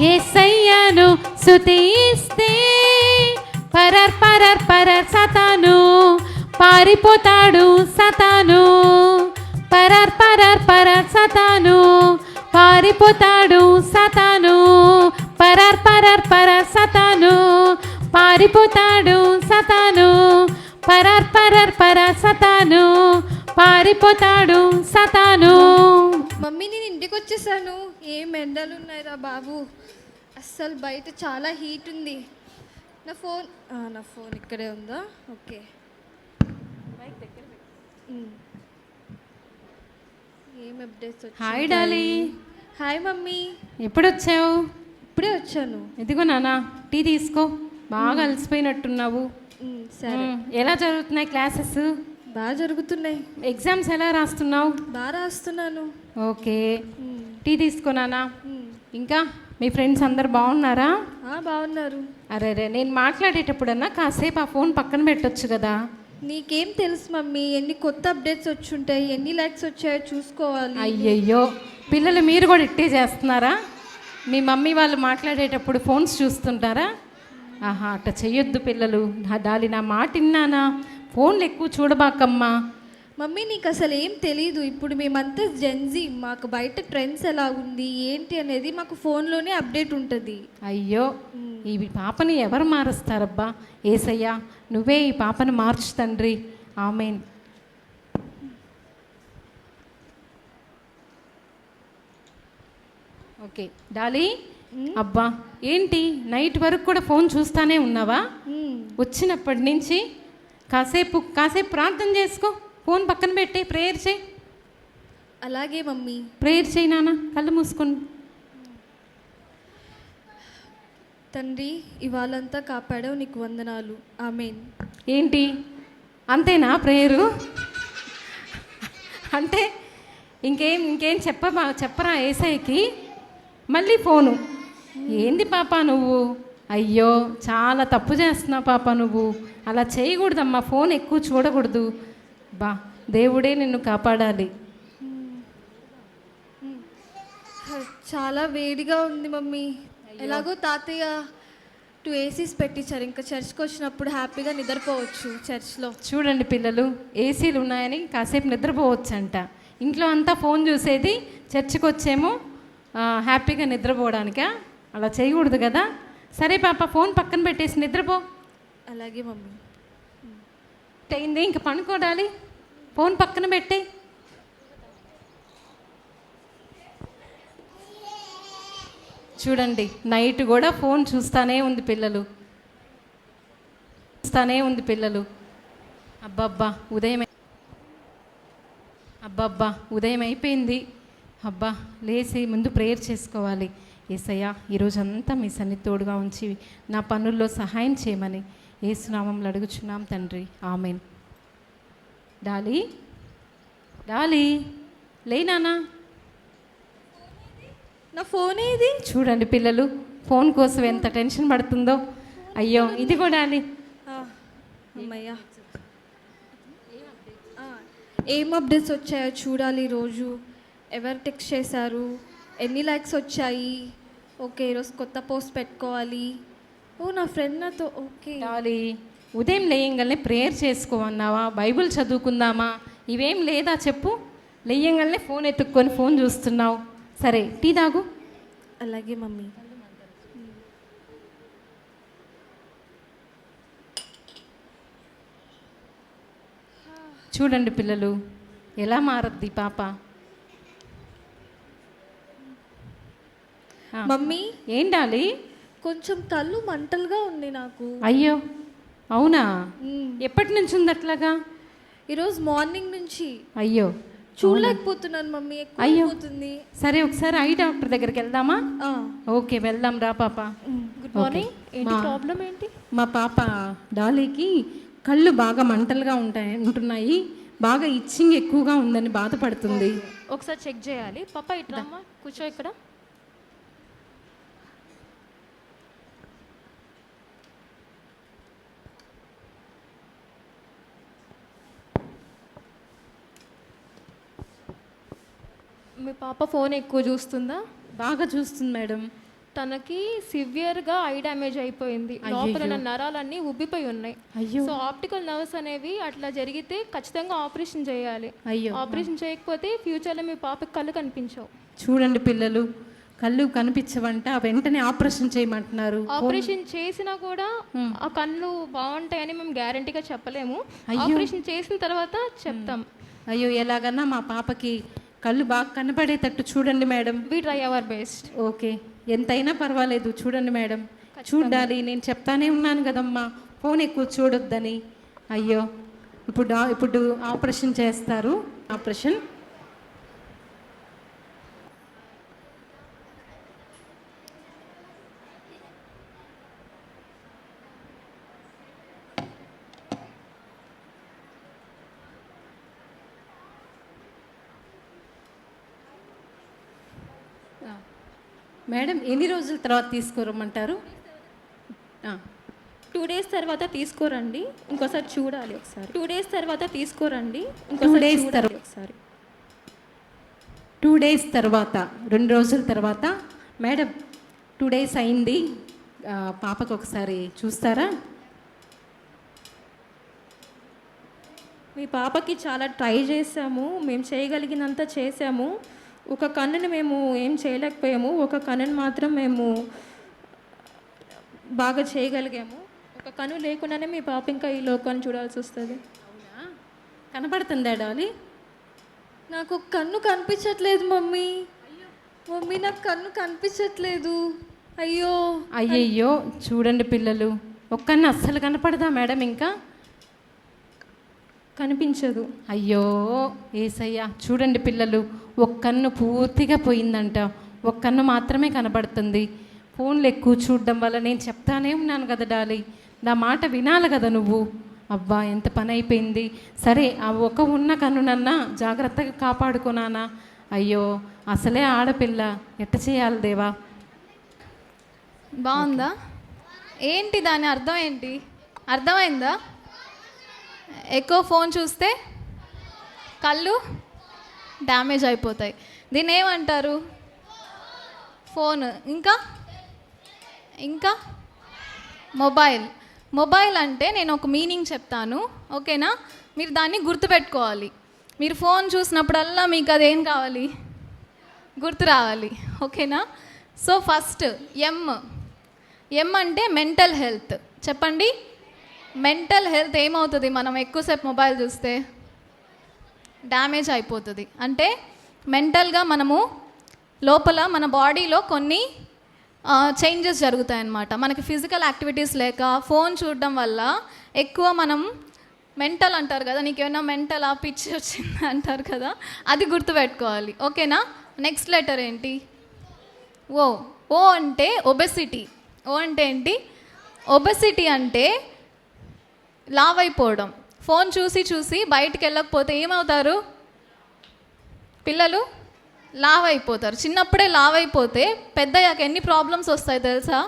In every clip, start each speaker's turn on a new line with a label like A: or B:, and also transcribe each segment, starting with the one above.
A: ఏసయ్యను సుతిస్తే పరర్ పరర్ పరర్ సతాను పారిపోతాడు సతాను. పరర్ పరర్ పరర్ సతాను పారిపోతాడు సతాను. పరర్ పరర్ పరర్ సతాను పారిపోతాడు సతాను. పరర్ పరర్ పరర్ సతాను పారిపోతాడు సతాను.
B: మమ్మీ నేను ఇంటికి వచ్చేసాను ఏం ఎండలు ఉన్నాయిరా బాబు. అస్సలు బయట చాలా హీట్ ఉంది. నా ఫోన్ నా ఫోన్ ఇక్కడే ఉందా? ఓకే. ఏం updates
A: hi Dolly.
B: Hi mummy.
A: ఎప్పుడు వచ్చావు
B: ఇప్పుడే వచ్చాను.
A: ఇదిగో నాన్న టీ తీసుకో. బాగా అలసిపోయినట్టున్నావు.
B: సరే.
A: ఎలా జరుగుతున్నాయి క్లాసెస్?
B: బాగా జరుగుతున్నాయి.
A: ఎగ్జామ్స్ ఎలా రాస్తున్నావు?
B: బాగా రాస్తున్నాను.
A: ఓకే. టీ తీసుకో నాన్న.
B: ఉమ్.
A: ఇంకా మీ ఫ్రెండ్స్ అందరు బాగున్నారా?
B: బాగున్నారు.
A: అరే రే నేను మాట్లాడేటప్పుడన్నా కాసేపు ఆ ఫోన్ పక్కన పెట్టొచ్చు కదా.
B: నీకేం తెలుసు మమ్మీ ఎన్ని కొత్త అప్డేట్స్ వచ్చుంటాయి ఎన్ని లైక్స్ వచ్చాయో చూసుకోవాలి.
A: అయ్యయ్యో పిల్లలు మీరు కూడా ఇట్టే చేస్తున్నారా? మీ మమ్మీ వాళ్ళు మాట్లాడేటప్పుడు ఫోన్స్ చూస్తుంటారా? ఆహా అట్ట చెయ్యొద్దు పిల్లలు. నా డాలి నా మాట విన్నానా? ఫోన్లు ఎక్కువ చూడబాకమ్మా
B: మమ్మీ నీకు అసలు ఏం తెలీదు. ఇప్పుడు మేమంతా జెన్జీ మాకు బయట ట్రెండ్స్ ఎలా ఉంది ఏంటి అనేది మాకు ఫోన్లోనే అప్డేట్ ఉంటుంది.
A: అయ్యో ఈ పాపని ఎవరు మారుస్తారబ్బా? ఏసయ్యా నువ్వే ఈ పాపను మార్చు తండ్రి. ఆమెన్. Okay Dolly. అబ్బా ఏంటి? నైట్ వరకు కూడా ఫోన్ చూస్తానే ఉన్నావా. వచ్చినప్పటి నుంచి కాసేపు కాసేపు ప్రార్థన చేసుకో. ఫోన్ పక్కన పెట్టి ప్రేయర్ చేయి.
B: అలాగే మమ్మీ.
A: ప్రేయర్ చేయి నాన్న కళ్ళు మూసుకొని.
B: తండ్రి ఇవాళంతా కాపాడావు నీకు వందనాలు. ఆమెన్.
A: ఏంటి? అంతేనా ప్రేయరు? అంటే ఇంకేం ఇంకేం చెప్పమా చెప్పరా ఏసైకి? మళ్ళీ ఫోను. ఏంది పాప నువ్వు? అయ్యో చాలా తప్పు చేస్తున్నావు పాప నువ్వు. అలా చేయకూడదమ్మా ఫోన్ ఎక్కువ చూడకూడదు. బా దేవుడే నిన్ను కాపాడాలి.
B: చాలా వేడిగా ఉంది మమ్మీ. ఎలాగో తాతయ్య టూ ఏసీస్ పెట్టించారు. ఇంకా చర్చ్కి వచ్చినప్పుడు హ్యాపీగా నిద్రపోవచ్చు చర్చ్లో.
A: చూడండి పిల్లలు ఏసీలు ఉన్నాయని కాసేపు నిద్రపోవచ్చంట. ఇంట్లో అంతా ఫోన్ చూసేది చర్చికి వచ్చేమో హ్యాపీగా నిద్రపోవడానికా? అలా చేయకూడదు కదా. సరే పాప ఫోన్ పక్కన పెట్టేసి నిద్రపో.
B: అలాగే మమ్మీ.
A: అయింది ఇంక పనుకోడాలి. ఫోన్ పక్కన పెట్టే. చూడండి నైట్ కూడా ఫోన్ చూస్తానే ఉంది పిల్లలు. చూస్తానే ఉంది పిల్లలు. అబ్బబ్బా ఉదయం అబ్బబ్బా ఉదయం అయిపోయింది అబ్బా లేచి ముందు ప్రేయర్ చేసుకోవాలి. ఏసయ్యా ఈరోజంతా మీ సన్ని తోడుగా ఉంచి నా పనుల్లో సహాయం చేయమని. ఏసునామంలో అడుగుచున్నాం తండ్రి. ఆమెన్. డాలీ? డాలీ? లేనానా
B: నా ఫోన్ ఏది
A: చూడండి పిల్లలు ఫోన్ కోసం ఎంత టెన్షన్ పడుతుందో. అయ్యో ఇది కూడా డాలీ
B: అమ్మయ్యా. ఏం అప్డేట్స్ వచ్చాయో చూడాలి రోజు ఎవరు టెక్స్ట్ చేశారు? ఎన్ని లైక్స్ వచ్చాయి? ఓకే ఈరోజు కొత్త పోస్ట్ పెట్టుకోవాలి. ఓ నా ఫ్రెండ్ నాతో ఓకే.
A: డాలీ ఉదయం లేయంగానే ప్రేయర్ చేసుకోమన్నావా బైబిల్ చదువుకుందామా? ఇవేం లేదా చెప్పు. లేయంగానే ఫోన్ ఎత్తుక్కొని ఫోన్ చూస్తున్నావు. సరే టీ తాగు.
B: అలాగే మమ్మీ.
A: చూడండి పిల్లలు ఎలా మారద్ది పాప?
B: మమ్మీ?
A: ఏం డాలి
B: కొంచెం కళ్ళు మంటలుగా ఉంది నాకు.
A: అయ్యో అవునా. ఎప్పటి నుంచి ఉంది అట్లాగా?
B: ఈరోజు మార్నింగ్ నుంచి.
A: అయ్యో
B: చూడలేకపోతున్నాను మమ్మీ
A: అయ్యో.
B: అయిపోతుంది.
A: సరే ఒకసారి ఐ డాక్టర్ దగ్గరికి వెళ్దామా? ఓకే వెళ్దాం రా పాప.
B: Good morning. ఏంటి ప్రాబ్లం ఏంటి?
A: మా పాప డాలీకి కళ్ళు బాగా మంటలుగా ఉంటాయి ఉంటున్నాయి. బాగా ఇచ్చింగ్ ఎక్కువగా ఉందని బాధపడుతుంది.
C: ఒకసారి చెక్ చేయాలి. పాప ఇట్రామ్మా కూర్చో ఇక్కడ. మీ పాప ఫోన్ ఎక్కువ చూస్తుందా?
A: బాగా చూస్తుంది మేడం.
C: తనకి సివియర్గా ఐ డ్యామేజ్ అయిపోయింది. లోపల ఉన్న నరాలన్నీ ఉబ్బిపోయి ఉన్నాయి.
A: అయ్యో.
C: సో ఆప్టికల్ నర్వ్స్ అనేవి అట్లా జరిగితే ఖచ్చితంగా ఆపరేషన్ చేయాలి.
A: అయ్యో.
C: ఆపరేషన్ చేయకపోతే ఫ్యూచర్లో మీ పాపకి కళ్ళు కనిపించవు.
A: చూడండి పిల్లలు కళ్ళు కనిపించవంట వెంటనే ఆపరేషన్ చేయమంటున్నారు.
C: ఆపరేషన్ చేసినా కూడా ఆ కళ్ళు బాగుంటాయని మేము గ్యారంటీగా చెప్పలేము. ఆపరేషన్ చేసిన తర్వాత చెప్తాం.
A: అయ్యో ఎలాగన్నా మా పాపకి కళ్ళు బాగా కనపడేటట్టు చూడండి madam.
C: We try our best
A: okay. ఎంతైనా పర్వాలేదు చూడండి మేడం. చూడాలి నేను చెప్తానే ఉన్నాను కదమ్మా. ఫోన్ ఎక్కువ చూడొద్దని. అయ్యో. ఇప్పుడు ఇప్పుడు ఆపరేషన్ చేస్తారు. ఆపరేషన్ మేడం ఎన్ని రోజుల తర్వాత తీసుకురమ్మంటారు?
D: టూ డేస్ తర్వాత తీసుకోరండి. ఇంకోసారి చూడాలి ఒకసారి. టూ డేస్ తర్వాత తీసుకోరండి.
A: Two
D: ఇంకోసారి
A: days
D: చూడాలి
A: తర్వా-
D: ఒకసారి.
A: టూ డేస్ తర్వాత రెండు రోజుల తర్వాత. మేడం టూ డేస్ అయింది. పాపకు ఒకసారి చూస్తారా?
D: మీ పాపకి చాలా ట్రై చేసాము మేము చేయగలిగినంత చేసాము ఒక కన్నుని మేము ఏం చేయలేకపోయాము. ఒక కన్నుని మాత్రం మేము బాగా చేయగలిగాము. ఒక కన్ను లేకుండానే మీ పాప ఇంకా ఈ లోకాన్ని చూడాల్సి వస్తుంది.
A: కనపడుతుందా డాలి?
B: నాకు కన్ను కనిపించట్లేదు మమ్మీ. మమ్మీ నాకు కన్ను కనిపించట్లేదు. అయ్యో.
A: అయ్యయ్యో చూడండి పిల్లలు. ఒక్కన్న అస్సలు కనపడదా మేడం ఇంకా?
D: కనిపించదు.
A: అయ్యో ఏసయ్యా చూడండి పిల్లలు ఒక్కన్ను పూర్తిగా పోయిందంట. ఒక్కన్ను మాత్రమే కనబడుతుంది. ఫోన్లు ఎక్కువ చూడడం వల్ల నేను చెప్తానే ఉన్నాను కదా డాలి. నా మాట వినాలి కదా నువ్వు? అబ్బా ఎంత పని అయిపోయింది సరే ఆ ఒక ఉన్న కన్నునన్నా జాగ్రత్తగా కాపాడుకున్నానా అయ్యో అసలే ఆడపిల్ల. ఎట్ట చేయాలి దేవా?
E: బాగుందా? ఏంటి దాని అర్థం ఏంటి? అర్థమైందా? ఎక్కువ ఫోన్ చూస్తే కళ్ళు డ్యామేజ్ అయిపోతాయి. దీన్ని ఏమంటారు? ఫోన్. ఇంకా? ఇంకా? మొబైల్. మొబైల్ అంటే నేను ఒక మీనింగ్ చెప్తాను. ఓకేనా? మీరు దాన్ని గుర్తుపెట్టుకోవాలి. మీరు ఫోన్ చూసినప్పుడల్లా మీకు అదేం కావాలి? గుర్తు రావాలి. ఓకేనా? సో ఫస్ట్ ఎమ్ ఎమ్ అంటే మెంటల్ హెల్త్. చెప్పండి. మెంటల్ హెల్త్ ఏమవుతుంది? మనం ఎక్కువసేపు మొబైల్ చూస్తే డ్యామేజ్ అయిపోతుంది. అంటే మెంటల్గా మనము లోపల మన బాడీలో కొన్ని చేంజెస్ జరుగుతాయి అన్నమాట మనకి ఫిజికల్ యాక్టివిటీస్ లేక ఫోన్ చూడడం వల్ల ఎక్కువ మనం మెంటల్ అంటారు కదా నీకు ఏమైనా మెంటల్ ఆ పిచ్చి వచ్చింది అంటారు కదా అది గుర్తుపెట్టుకోవాలి. ఓకేనా నెక్స్ట్ లెటర్ ఏంటి? ఓ ఓ అంటే ఒబెసిటీ ఓ అంటే ఏంటి? ఒబెసిటీ అంటే లావ్ అయిపోవడం ఫోన్ చూసి చూసి బయటికి వెళ్ళకపోతే ఏమవుతారు? పిల్లలు లావ్ అయిపోతారు చిన్నప్పుడే లావ్ అయిపోతే పెద్దయ్యాక ఎన్ని ప్రాబ్లమ్స్ వస్తాయి తెలుసా?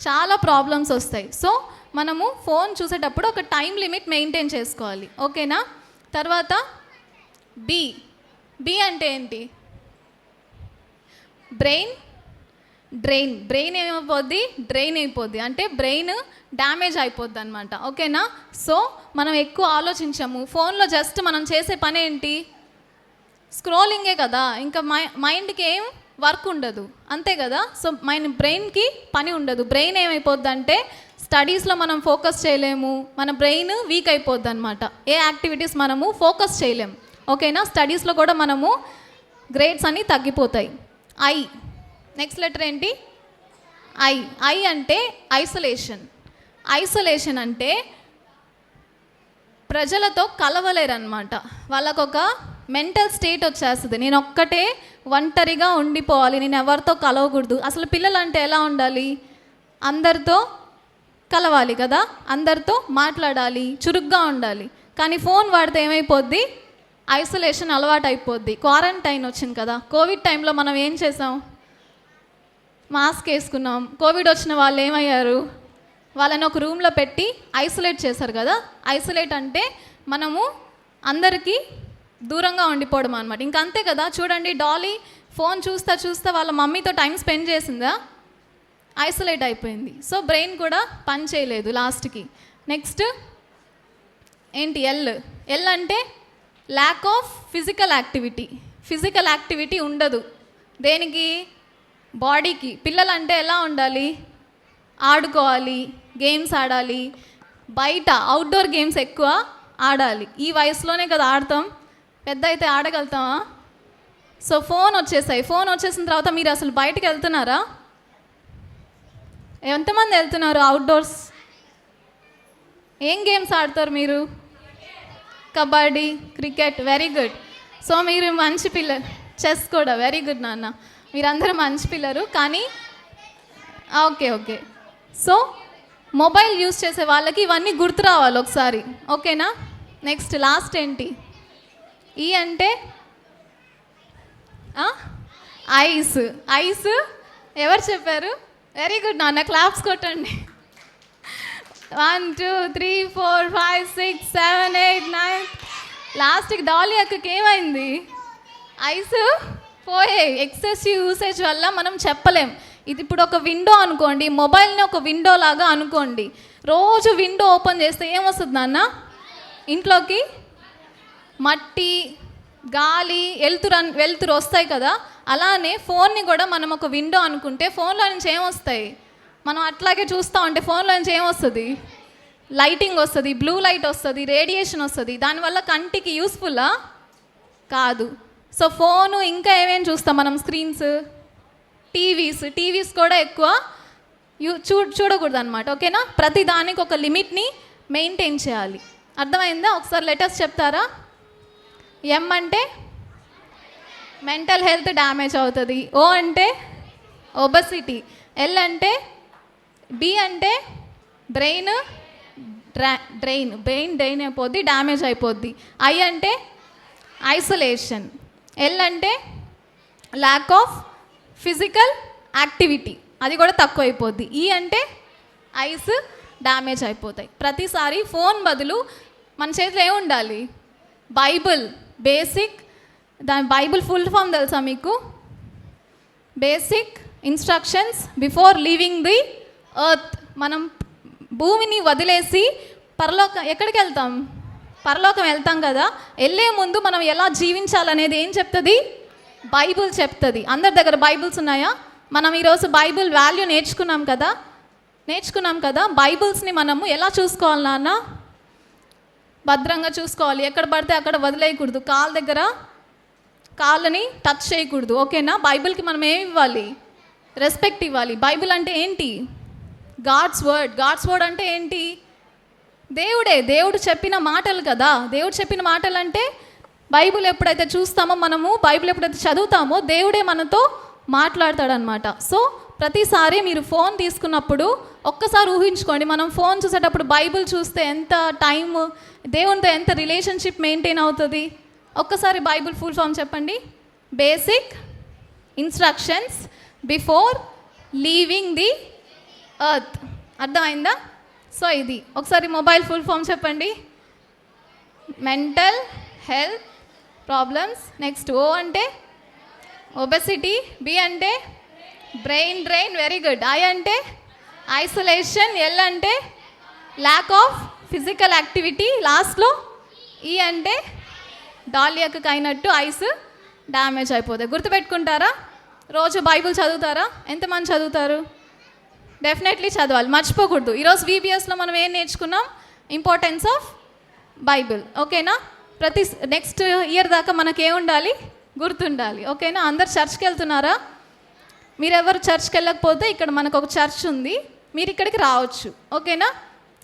E: చాలా ప్రాబ్లమ్స్ వస్తాయి. సో మనము ఫోన్ చూసేటప్పుడు ఒక టైం లిమిట్ మెయింటైన్ చేసుకోవాలి. ఓకేనా? తర్వాత బి బి అంటే ఏంటి? బ్రెయిన్ డ్రెయిన్ బ్రెయిన్ ఏమైపోద్ది డ్రెయిన్ అయిపోద్ది. అంటే బ్రెయిన్ డ్యామేజ్ అయిపోద్ది అనమాట ఓకేనా? సో మనం ఎక్కువ ఆలోచించాము. ఫోన్లో జస్ట్ మనం చేసే పని ఏంటి స్క్రోలింగే కదా. ఇంకా మై మైండ్కి ఏం వర్క్ ఉండదు. అంతే కదా? సో మైండ్ బ్రెయిన్కి పని ఉండదు. బ్రెయిన్ ఏమైపోద్ది అంటే స్టడీస్లో మనం ఫోకస్ చేయలేము. మన బ్రెయిన్ వీక్ అయిపోద్ది అనమాట ఏ యాక్టివిటీస్ మనము ఫోకస్ చేయలేము ఓకేనా? స్టడీస్లో కూడా మనము గ్రేడ్స్ అన్నీ తగ్గిపోతాయి. ఐ నెక్స్ట్ లెటర్ ఏంటి? ఐ ఐ అంటే ఐసోలేషన్ ఐసోలేషన్ అంటే ప్రజలతో కలవలేరన్నమాట. వాళ్ళకొక మెంటల్ స్టేట్ వచ్చేస్తుంది. నేను ఒక్కటే ఒంటరిగా ఉండిపోవాలి. నేను ఎవరితో కలవకూడదు. అసలు పిల్లలు అంటే ఎలా ఉండాలి? అందరితో కలవాలి కదా? అందరితో మాట్లాడాలి. చురుగ్గా ఉండాలి. కానీ ఫోన్ వాడితే ఏమైపోద్ది? ఐసోలేషన్ అలవాటు అయిపోద్ది క్వారంటైన్ వచ్చింది కదా? కోవిడ్ టైంలో మనం ఏం చేసాం? మాస్క్ వేసుకున్నాం. కోవిడ్ వచ్చిన వాళ్ళు ఏమయ్యారు? వాళ్ళని ఒక రూమ్లో పెట్టి ఐసోలేట్ చేశారు కదా? ఐసోలేట్ అంటే మనము అందరికీ దూరంగా ఉండిపోవడం అనమాట ఇంకా అంతే కదా? చూడండి డాలీ ఫోన్ చూస్తా చూస్తా వాళ్ళ మమ్మీతో టైం స్పెండ్ చేసిందా? ఐసోలేట్ అయిపోయింది. సో బ్రెయిన్ కూడా పని చేయలేదు లాస్ట్కి. నెక్స్ట్ ఏంటి ఎల్? ఎల్ అంటే lack of physical activity physical activity ఉండదు. దేనికి? బాడీకి పిల్లలు అంటే ఎలా ఉండాలి? ఆడుకోవాలి గేమ్స్ ఆడాలి. బయట అవుట్డోర్ గేమ్స్ ఎక్కువ ఆడాలి. ఈ వయసులోనే కదా ఆడతాం. పెద్ద అయితే ఆడగలుగుతామా? సో ఫోన్ వచ్చేసాయి. ఫోన్ వచ్చేసిన తర్వాత మీరు అసలు బయటకు వెళ్తున్నారా? ఎంతమంది వెళ్తున్నారు అవుట్డోర్స్ ఏం గేమ్స్ ఆడతారు మీరు? Kabaddi cricket very good so మీరు మంచి పిల్లలు చెస్ కూడా వెరీ గుడ్ నాన్న. మీరందరూ మంచి పిల్లరు కానీ okay okay. So mobile use చేసే వాళ్ళకి ఇవన్నీ గుర్తు రావాలి ఒకసారి. ఓకేనా? నెక్స్ట్ లాస్ట్ ఏంటి? ఈ అంటే ఐస్. ఐస్ ఎవరు చెప్పారు? వెరీ గుడ్ నాన్న క్లాప్స్ కొట్టండి. One two three four five six seven eight nine. లాస్ట్కి డాలీ అక్కకి ఏమైంది? ఐసు? పోయే ఎక్సెసివ్ యూసేజ్ వల్ల మనం చెప్పలేం. ఇది ఇప్పుడు ఒక విండో అనుకోండి మొబైల్ని ఒక విండో లాగా అనుకోండి. రోజు విండో ఓపెన్ చేస్తే ఏమొస్తుంది నాన్న? ఇంట్లోకి మట్టి గాలి వెళ్తురు వెళ్తురు వస్తాయి కదా? అలానే ఫోన్ని కూడా మనం ఒక విండో అనుకుంటే ఫోన్లో నుంచి ఏమొస్తాయి? మనం అట్లాగే చూస్తూ ఉంటే ఫోన్లో నుంచి ఏమొస్తుంది? లైటింగ్ వస్తుంది బ్లూ లైట్ వస్తుంది రేడియేషన్ వస్తుంది. దానివల్ల కంటికి యూస్ఫుల్లా కాదు. సో ఫోను ఇంకా ఏమేమి చూస్తాం మనం? స్క్రీన్స్ టీవీస్ టీవీస్ కూడా ఎక్కువ యూ చూ చూడకూడదు అనమాట ఓకేనా? ప్రతి దానికి ఒక లిమిట్ని మెయింటైన్ చేయాలి. అర్థమైందా? ఒకసారి లెటర్స్ చెప్తారా? ఎం అంటే మెంటల్ హెల్త్ డ్యామేజ్ అవుతుంది. ఓ అంటే ఒబసిటీ ఎల్ అంటే బి అంటే brain drain drain brain drain అయిపోద్ది డ్యామేజ్ అయిపోద్ది. ఐ అంటే ఐసోలేషన్ ఎల్ అంటే ల్యాక్ ఆఫ్ ఫిజికల్ యాక్టివిటీ అది కూడా తక్కువ అయిపోద్ది ఈ e అంటే ఐస్ డ్యామేజ్ అయిపోతాయి. ప్రతిసారి ఫోన్ బదులు మన చేతిలో ఏమి ఉండాలి? బైబిల్ బేసిక్ దాని బైబిల్ ఫుల్ ఫామ్ తెలుసా మీకు? Basic instructions before leaving the earth మనం భూమిని వదిలేసి పరలోక ఎక్కడికి వెళ్తాం? పరలోకం వెళ్తాం కదా వెళ్ళే ముందు మనం ఎలా జీవించాలనేది ఏం చెప్తుంది? బైబుల్ చెప్తుంది. అందరి దగ్గర బైబుల్స్ ఉన్నాయా? మనం ఈరోజు బైబిల్ వాల్యూ నేర్చుకున్నాం కదా? నేర్చుకున్నాం కదా బైబుల్స్ని మనము ఎలా చూసుకోవాలి నాన్న? భద్రంగా చూసుకోవాలి. ఎక్కడ పడితే అక్కడ వదిలేయకూడదు. కాళ్ళ దగ్గర కాళ్ళని టచ్ చేయకూడదు. ఓకేనా? బైబిల్కి మనం ఏమి ఇవ్వాలి? రెస్పెక్ట్ ఇవ్వాలి. బైబిల్ అంటే ఏంటి? గాడ్స్ వర్డ్ గాడ్స్ వర్డ్ అంటే ఏంటి? దేవుడే దేవుడు చెప్పిన మాటలు కదా. దేవుడు చెప్పిన మాటలు అంటే బైబిల్ ఎప్పుడైతే చూస్తామో మనము బైబిల్ ఎప్పుడైతే చదువుతామో దేవుడే మనతో మాట్లాడతాడనమాట. సో ప్రతిసారి మీరు ఫోన్ తీసుకున్నప్పుడు ఒక్కసారి ఊహించుకోండి. మనం ఫోన్ చూసేటప్పుడు బైబిల్ చూస్తే ఎంత టైం దేవునితో ఎంత రిలేషన్షిప్ మెయింటైన్ అవుతుంది? ఒక్కసారి బైబిల్ ఫుల్ ఫామ్ చెప్పండి. Basic instructions before leaving the earth. అర్థమైందా? సో ఇది. ఒకసారి మొబైల్ ఫుల్ ఫామ్ చెప్పండి. Mental health problems next O అంటే ఒబెసిటీ బి అంటే brain drain very good I అంటే ఐసోలేషన్ ఎల్ అంటే ల్యాక్ ఆఫ్ ఫిజికల్ యాక్టివిటీ లాస్ట్లో ఈ అంటే డాలియాకు అయినట్టు ఐస్ డ్యామేజ్ అయిపోతాయి. గుర్తుపెట్టుకుంటారా? రోజు బైబిల్ చదువుతారా? ఎంతమంది చదువుతారు? డెఫినెట్లీ చదవాలి. మర్చిపోకూడదు. ఈరోజు బీబీఎస్లో మనం ఏం నేర్చుకున్నాం? ఇంపార్టెన్స్ ఆఫ్ బైబిల్ ఓకేనా? ప్రతి నెక్స్ట్ ఇయర్ దాకా మనకి ఏముండాలి ఉండాలి? గుర్తుండాలి. ఓకేనా? అందరు చర్చ్కి వెళ్తున్నారా? మీరెవరు చర్చ్కి వెళ్ళకపోతే ఇక్కడ మనకు ఒక చర్చ్ ఉంది. మీరు ఇక్కడికి రావచ్చు. ఓకేనా?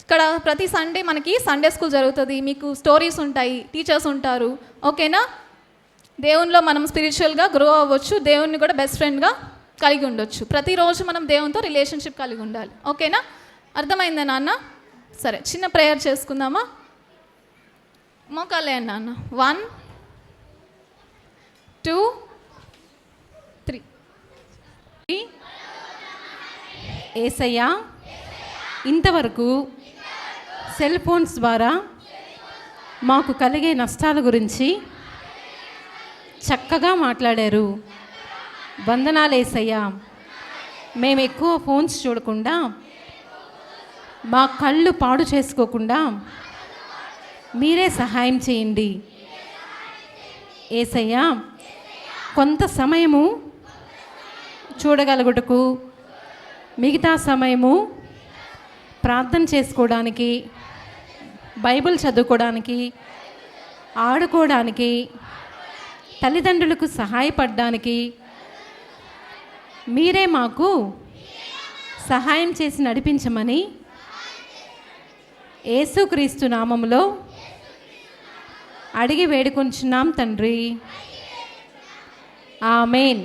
E: ఇక్కడ ప్రతి సండే మనకి సండే స్కూల్ జరుగుతుంది. మీకు స్టోరీస్ ఉంటాయి. టీచర్స్ ఉంటారు. ఓకేనా? దేవునిలో మనం స్పిరిచువల్గా గ్రో అవ్వచ్చు. దేవుణ్ణి కూడా బెస్ట్ ఫ్రెండ్గా కలిగి ఉండొచ్చు. ప్రతిరోజు మనం దేవునితో రిలేషన్షిప్ కలిగి ఉండాలి. ఓకేనా? అర్థమైందా నాన్న? సరే చిన్న ప్రేయర్ చేసుకుందామా? మోకాలే నాన్న. వన్ టూ త్రీ
A: ఏసయ్యా ఇంతవరకు సెల్ ఫోన్స్ ద్వారా మాకు కలిగే నష్టాల గురించి చక్కగా మాట్లాడారు. వందనాలేసయ్యా మేము ఎక్కువ ఫోన్స్ చూడకుండా మా కళ్ళు పాడు చేసుకోకుండా మీరే సహాయం చేయండి. ఏసయ్యా కొంత సమయము చూడగలుగుటకు మిగతా సమయము ప్రార్థన చేసుకోవడానికి బైబిల్ చదువుకోవడానికి ఆడుకోవడానికి తల్లిదండ్రులకు సహాయపడడానికి మీరే మాకు సహాయం చేసి నడిపించమని యేసుక్రీస్తు నామములో అడిగి వేడుకొంచున్నాం తండ్రి. ఆమెన్.